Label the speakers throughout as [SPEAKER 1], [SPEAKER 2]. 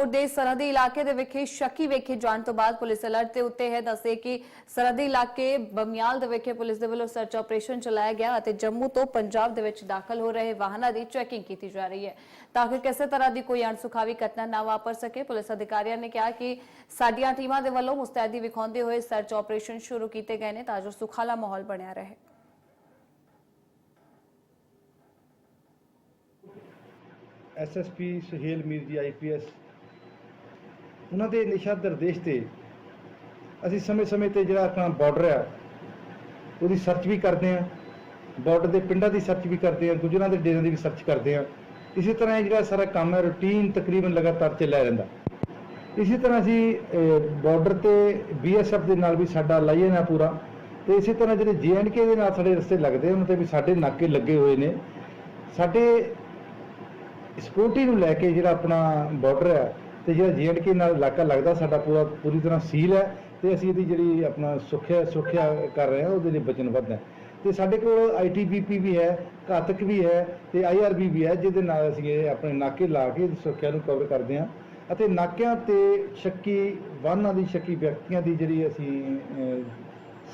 [SPEAKER 1] ਪਠਾਨਕੋਟ ਦੇ ਸਰਹੱਦੀ ਇਲਾਕੇ ਦੇ ਵਿਖੇ ਸ਼ੱਕੀ ਵੇਖੇ ਜਾਣ ਤੋਂ ਬਾਅਦ ਪੁਲਿਸ ਅਲਰਟ ਤੇ ਉੱਤੇ ਹੈ। ਦੱਸੇ ਕਿ ਸਰਹੱਦੀ ਇਲਾਕੇ ਬਮਿਆਲ ਦੇ ਵਿਖੇ ਪੁਲਿਸ ਦੇ ਵੱਲੋਂ ਸਰਚ ਆਪਰੇਸ਼ਨ ਚਲਾਇਆ ਗਿਆ ਅਤੇ ਜੰਮੂ ਤੋਂ ਪੰਜਾਬ ਦੇ ਵਿੱਚ ਦਾਖਲ ਹੋ ਰਹੇ ਵਾਹਨਾਂ ਦੀ ਚੈਕਿੰਗ ਕੀਤੀ ਜਾ ਰਹੀ ਹੈ। ਤਾਂ ਕਿ ਕਿਸੇ ਤਰ੍ਹਾਂ ਦੀ ਕੋਈ ਅਣਸੁਖਾਵੀ ਘਟਨਾ ਨਾ ਵਾਪਰ ਸਕੇ, ਪੁਲਿਸ ਅਧਿਕਾਰੀਆਂ ਨੇ ਕਿਹਾ ਕਿ ਸਾਡੀਆਂ ਟੀਮਾਂ ਦੇ ਵੱਲੋਂ ਮੁਸਤੈਦੀ ਵਿਖਾਉਂਦੇ ਹੋਏ ਸਰਚ ਆਪਰੇਸ਼ਨ ਸ਼ੁਰੂ ਕੀਤੇ ਗਏ ਨੇ ਤਾਂ ਜੋ ਸੁਖਾਲਾ ਮਾਹੌਲ ਬਣਿਆ ਰਹੇ।
[SPEAKER 2] ਐਸਐਸਪੀ ਸੁਹੇਲ ਮੀਰ ਜੀ ਆਈਪੀਐਸ ਉਹਨਾਂ ਦੇ ਨਿਸ਼ਾ ਨਿਰਦੇਸ਼ ਤੇ ਅਸੀਂ ਸਮੇਂ-ਸਮੇਂ ਤੇ ਜਿਹੜਾ ਆਪਣਾ ਬਾਰਡਰ ਆ, ਉਹਦੀ ਸਰਚ ਵੀ ਕਰਦੇ ਆ ਬਾਰਡਰ ਦੇ ਪਿੰਡਾਂ ਦੀ ਸਰਚ ਵੀ ਕਰਦੇ ਆ ਗੁਜਰਾਂ ਦੇ ਡੇਰਿਆਂ ਦੀ ਵੀ ਸਰਚ ਕਰਦੇ ਆ ਇਸੇ ਤਰ੍ਹਾਂ ਇਹ ਜਿਹੜਾ ਸਾਰਾ ਕੰਮ ਹੈ ਰੂਟੀਨ ਤਕਰੀਬਨ ਲਗਾਤਾਰ ਚੱਲਿਆ ਰਹਿੰਦਾ। ਇਸੇ ਤਰ੍ਹਾਂ ਅਸੀਂ ਬਾਰਡਰ ਤੇ ਬੀਐਸਐਫ ਦੇ ਨਾਲ ਵੀ ਸਾਡਾ ਲਾਈਏ ਨਾ ਪੂਰਾ। ਤੇ ਇਸੇ ਤਰ੍ਹਾਂ ਜਿਹੜੇ ਜੀਐਨਕੇ ਦੇ ਨਾਲ ਸਾਡੇ ਰਸਤੇ ਲੱਗਦੇ ਉਹਨਾਂ ਤੇ ਵੀ ਸਾਡੇ ਨਾਕੇ ਲੱਗੇ ਹੋਏ ਨੇ। ਸਾਡੇ ਸਿਕਿਉਰਿਟੀ ਨੂੰ ਲੈ ਕੇ ਜਿਹੜਾ ਆਪਣਾ ਬਾਰਡਰ ਹੈ ਤੇ ਜਿਹੜਾ ਜੀਐਨਕੇ ਨਾਲ ਇਲਾਕਾ ਲੱਗਦਾ, ਸਾਡਾ ਪੂਰਾ, ਪੂਰੀ ਤਰ੍ਹਾਂ ਸੀਲ ਹੈ ਤੇ ਅਸੀਂ ਇਹਦੀ ਜਿਹੜੀ ਆਪਣਾ ਸੁਰੱਖਿਆ ਸੁਰੱਖਿਆ ਕਰ ਰਹੇ ਹਾਂ, ਉਹਦੇ ਲਈ ਵਚਨਬੱਧ ਹੈ। ਤੇ ਸਾਡੇ ਕੋਲ ਆਈਟੀਬੀਪੀ ਵੀ ਹੈ, ਘਾਤਕ ਵੀ ਹੈ ਤੇ ਆਈਆਰਬੀ ਵੀ ਹੈ, ਜਿਹਦੇ ਨਾਲ ਅਸੀਂ ਇਹ ਆਪਣੇ ਨਾਕੇ ਲਾ ਕੇ ਸੁਰੱਖਿਆ ਨੂੰ ਕਵਰ ਕਰਦੇ ਹਾਂ। ਅਤੇ ਨਾਕਿਆਂ ਤੇ ਸ਼ੱਕੀ, ਵਾਹਨਾਂ ਦੀ ਸ਼ੱਕੀ ਵਿਅਕਤੀਆਂ ਦੀ ਜਿਹੜੀ ਅਸੀਂ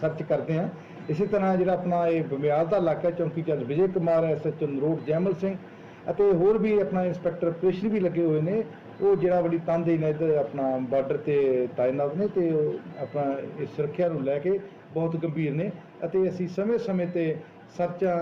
[SPEAKER 2] ਸਰਚ ਕਰਦੇ ਹਾਂ। ਇਸੇ ਤਰ੍ਹਾਂ ਜਿਹੜਾ ਆਪਣਾ ਇਹ ਬਮਿਆਲ ਦਾ ਇਲਾਕਾ ਚੌਂਕੀ ਜੱਜ ਵਿਜੇ ਕੁਮਾਰ ਐਸਐਚਓ ਨਰੋਟ ਜੈਮਲ ਸਿੰਘ ਅਤੇ ਹੋਰ ਵੀ ਆਪਣਾ ਇੰਸਪੈਕਟਰ ਆਪਰੇਸ਼ਨ ਵੀ ਲੱਗੇ ਹੋਏ ਨੇ। ਉਹ ਜਿਹੜਾ ਬੜੀ ਤਨਦੇਹੀ ਨਾਲ ਇੱਧਰ ਆਪਣਾ ਬਾਰਡਰ ਤੇ ਤਾਇਨਾਤ ਨੇ ਤੇ ਉਹ ਆਪਣਾ ਇਸ ਸੁਰੱਖਿਆ ਨੂੰ ਲੈ ਕੇ ਬਹੁਤ ਗੰਭੀਰ ਨੇ ਅਤੇ ਅਸੀਂ ਸਮੇਂ-ਸਮੇਂ ਤੇ ਸਰਚਾਂ